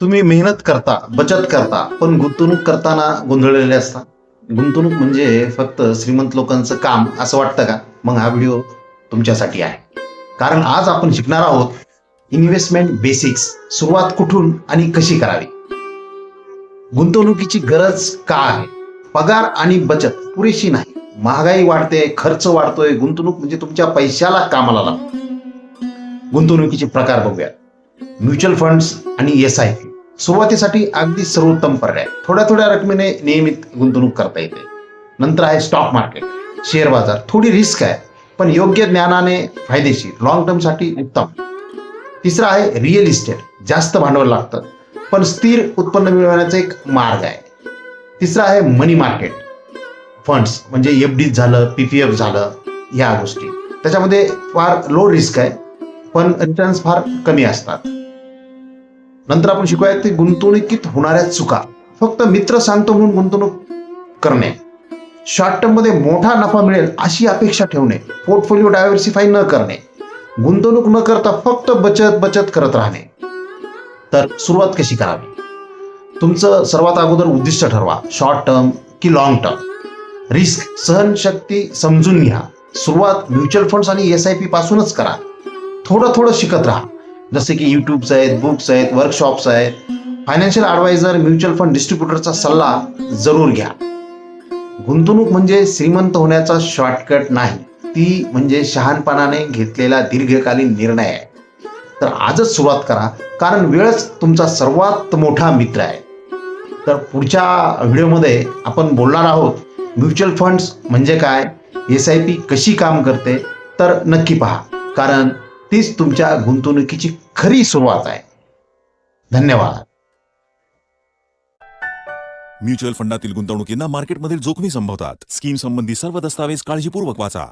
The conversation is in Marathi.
तुम्ही मेहनत करता बचत करता पण गुंतवणूक करताना गोंधळलेले असता. गुंतवणूक म्हणजे फक्त श्रीमंत लोकांचं काम असं वाटतं का? मग हा व्हिडिओ तुमच्यासाठी आहे. कारण आज आपण शिकणार आहोत इन्व्हेस्टमेंट बेसिक्स सुरुवात कुठून आणि कशी करावी? गुंतवणुकीची गरज का आहे? पगार आणि बचत पुरेशी नाही. महागाई वाढते खर्च वाढतोय. गुंतवणूक म्हणजे तुमच्या पैशाला कामाला लागतो गुंतवणुकीचे प्रकार बघूया. म्युच्युअल फंड्स आणि एस आय पी सुरुवातीसाठी अगदी सर्वोत्तम पर्याय. थोड्या थोड्या रकमेने नियमित गुंतवणूक करता येते. नंतर आहे स्टॉक मार्केट शेअर बाजार. थोडी रिस्क आहे पण योग्य ज्ञानाने फायदेशीर. लॉंग टर्मसाठी उत्तम. तिसरं आहे रिअल इस्टेट जास्त भांडवल लागतं पण स्थिर उत्पन्न मिळवण्याचा एक मार्ग आहे. तिसरं आहे मनी मार्केट फंड्स म्हणजे एफ डी झालं पी पी एफ झालं या गोष्टी. त्याच्यामध्ये फार लो रिस्क आहे पण रिटर्न्स फार कमी असतात. नंतर आपण शिकूया ते गुंतवणुकीत होणाऱ्या चुका. फक्त मित्र सांगतो म्हणून गुंतवणूक करणे. शॉर्ट टर्ममध्ये मोठा नफा मिळेल अशी अपेक्षा ठेवणे. पोर्टफोलिओ डायव्हर्सिफाय न करणे. गुंतवणूक न करता फक्त बचत बचत करत राहणे. तर सुरुवात कशी करावी? तुमचं सर्वात अगोदर उद्दिष्ट ठरवा. शॉर्ट टर्म की लॉंग टर्म रिस्क सहनशक्ती समजून घ्या. सुरुवात म्युच्युअल फंड्स आणि एस आय पी पासूनच करा. थोडं थोडं शिकत राहा. जसे की युट्यूब्स आहेत बुक्स आहेत वर्कशॉप्स आहेत. फायनान्शियल ॲडवायझर म्युच्युअल फंड डिस्ट्रीब्युटरचा सल्ला जरूर घ्या. गुंतवणूक म्हणजे श्रीमंत होण्याचा शॉर्टकट नाही. ती म्हणजे शहाणपणाने घेतलेला दीर्घकालीन निर्णय आहे. तर आजच सुरुवात करा कारण वेळच तुमचा सर्वात मोठा मित्र आहे. तर पुढच्या व्हिडिओमध्ये आपण बोलणार आहोत म्युच्युअल फंड्स म्हणजे काय एस आय पी कशी काम करते तर नक्की पहा. कारण हीच तुमच्या गुंतवणुकीची खरी सुरुवात आहे. धन्यवाद. म्युच्युअल फंडातील गुंतवणुकींना मार्केटमधील जोखमी संभवतात. स्कीम संबंधी सर्व दस्तावेज काळजीपूर्वक वाचा.